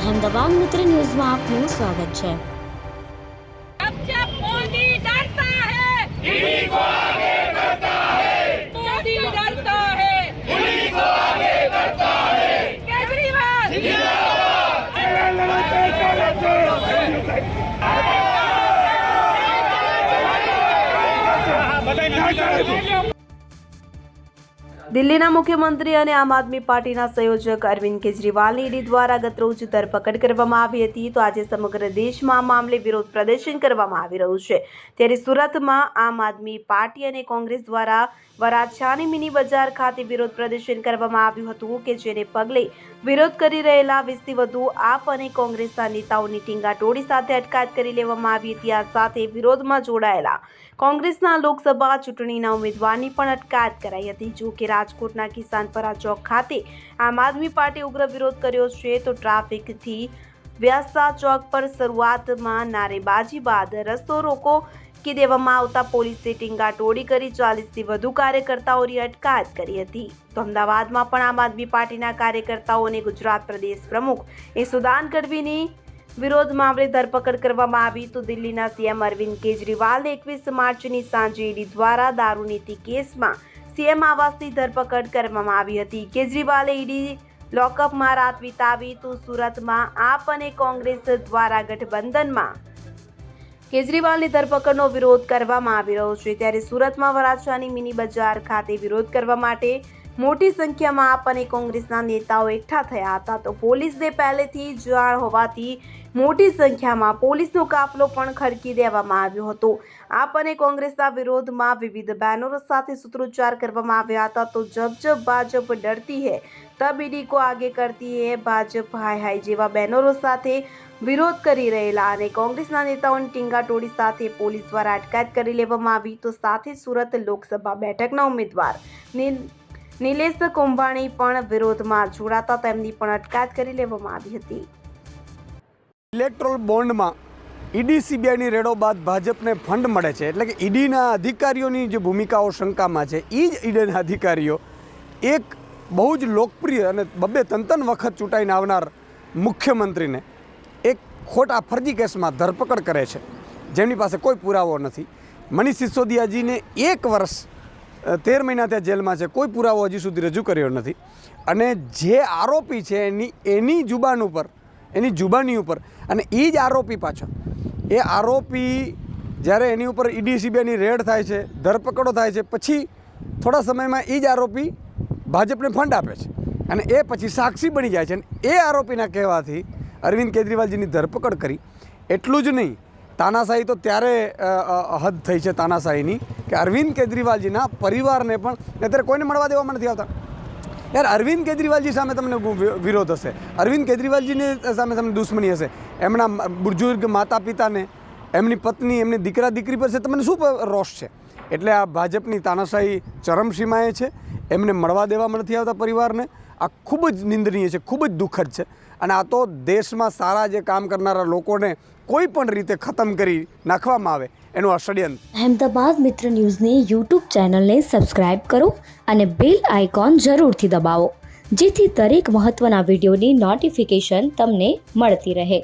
અહેમદાબાદ મિત્ર ન્યૂઝમાં આપનું સ્વાગત છે अब દિલ્હીના મુખ્યમંત્રી અને આમ આદમી પાર્ટીના સંયોજક અરવિંદ કેજરીવાલની ઈડી દ્વારા ગતરોજ ધરપકડ કરવામાં આવી હતી. તો આજે સમગ્ર દેશમાં મામલે વિરોધ પ્રદર્શન કરવામાં આવી રહ્યું છે. ત્યારે સુરતમાં આમ આદમી પાર્ટી અને કોંગ્રેસ દ્વારા વરાછાની મિની બજાર ખાતે વિરોધ પ્રદર્શન કરવામાં આવ્યું હતું કે જેને પગલે વિરોધ કરી રહેલા વીસથી વધુ આપ અને કોંગ્રેસના નેતાઓની ટીંગાટોળી સાથે અટકાયત કરી લેવામાં આવી હતી. આ સાથે વિરોધમાં જોડાયેલા કોંગ્રેસના લોકસભા ચૂંટણીના ઉમેદવારની પણ અટકાયત કરાઈ હતી. જો કે રાજકોટના કિસાનપરા ચોક ખાતે આમ આદમી પાર્ટી ઉગ્ર વિરોધ કર્યો છે તો ટ્રાફિકથી વ્યાસા ચોક પર શરૂઆતમાં નારેબાજી બાદ રસ્તો રોકો કે દેવામાં આવતા પોલીસે ટીંગાટોળી કરી ચાલીસથી વધુ કાર્યકર્તાઓની અટકાયત કરી હતી. તો અમદાવાદમાં પણ આમ આદમી પાર્ટીના કાર્યકર્તાઓને ગુજરાત પ્રદેશ પ્રમુખ યશુદાન ગઢવીની વિરોધ મામલે ધરપકડ કરવામાં આવી તો દિલ્હીના સીએમ અરવિંદ કેજરીવાલને એકવીસ માર્ચની સાંજે ઈડી દ્વારા દારૂનીતિ કેસમાં સીએમ આવાસની ધરપકડ કરવામાં આવી હતી. કેજરીવાલે ઈડી લોકઅપમાં રાત વિતાવી તો સુરતમાં આપ અને કોંગ્રેસ દ્વારા ગઠબંધનમાં કેજરીવાલની ધરપકડનો વિરોધ કરવામાં આવી રહ્યો છે. ત્યારે સુરતમાં વરાછાની મિની બજાર ખાતે વિરોધ કરવા માટે મોટી સંખ્યામાં આપ અને કોંગ્રેસના નેતાઓ એકઠા થયા હતા. તો પોલીસને પહેલેથી જાણ હોવાથી મોટી સંખ્યામાં પોલીસનો કાફલો પણ ખડકી દેવામાં આવ્યો હતો. આપ અને કોંગ્રેસના વિરોધમાં વિવિધ બેનરો સાથે સૂત્રોચ્ચાર કરવામાં આવ્યા હતા. તો જબ જબ ભાજપ ડરતી હે, તબ ઈડી કો આગે કરતી હે. ભાજપ હાય હાય જેવા બેનરો સાથે વિરોધ કરી રહેલા અને કોંગ્રેસના નેતાઓની ટીંગાટોળી સાથે પોલીસ દ્વારા અટકાયત કરી લેવામાં આવી. તો સાથે સુરત લોકસભા બેઠકના ઉમેદવાર નિલેશ કુંભાણી પણ વિરોધમાં જોડાતા તેમની પણ અટકાયત કરી લેવામાં આવી હતી. ઇલેક્ટ્રોલ બોન્ડમાં ઈડી સીબીઆઈની રેડો બાદ ભાજપને ફંડ મળે છે. એટલે કે ઈડીના અધિકારીઓની જે ભૂમિકાઓ શંકામાં છે એ જ ઈડીના અધિકારીઓ એક બહુ જ લોકપ્રિય અને બબે તંતન વખત ચૂંટાઈને આવનાર મુખ્યમંત્રીને એક ખોટા ફરજી કેસમાં ધરપકડ કરે છે. જેમની પાસે કોઈ પુરાવો નથી. મનીષ સિસોદિયાજીને એક વર્ષ તેર મહિના ત્યાં જેલમાં છે. કોઈ પુરાવો હજી સુધી રજૂ કર્યો નથી. અને જે આરોપી છે એની એની જુબાન ઉપર, એની જુબાની ઉપર અને એ જ આરોપી પાછો એ આરોપી જ્યારે એની ઉપર ઈડી સીબીઆઈની રેડ થાય છે, ધરપકડો થાય છે, પછી થોડા સમયમાં એ જ આરોપી ભાજપને ફંડ આપે છે. અને એ પછી સાક્ષી બની જાય છે. અને એ આરોપીના કહેવાથી અરવિંદ કેજરીવાલજીની ધરપકડ કરી. એટલું જ નહીં તાનાશાહી તો ત્યારે હદ થઈ છે તાનાશાહીની કે અરવિંદ કેજરીવાલજીના પરિવારને પણ અત્યારે કોઈને મળવા દેવામાં નથી આવતા. યાર, અરવિંદ કેજરીવાલજી સામે તમને વિરોધ હશે. અરવિંદ કેજરીવાલજીની સામે તમને દુશ્મની હશે. એમના બુજુર્ગ માતા પિતાને એમની પત્ની, એમની દીકરા, દીકરી પર છે, તમને શું રોષ છે? એટલે આ ભાજપની તાનાશાહી ચરમસીમાએ છે. એમને મળવા દેવામાં નથી આવતા પરિવારને. આ ખૂબ જ નિંદનીય છે, ખૂબ જ દુઃખદ છે. અને આ તો દેશમાં સારા જે કામ કરનારા લોકોને કોઈ પણ રીતે ખતમ કરી નાખવામાં આવે, એનું આ અહેમદાબાદ મિત્ર ન્યૂઝની યુટ્યુબ ચેનલને સબસ્ક્રાઇબ કરો અને બેલ આઇકોન જરૂરથી દબાવો, જેથી દરેક મહત્ત્વના વિડીયોની નોટિફિકેશન તમને મળતી રહે.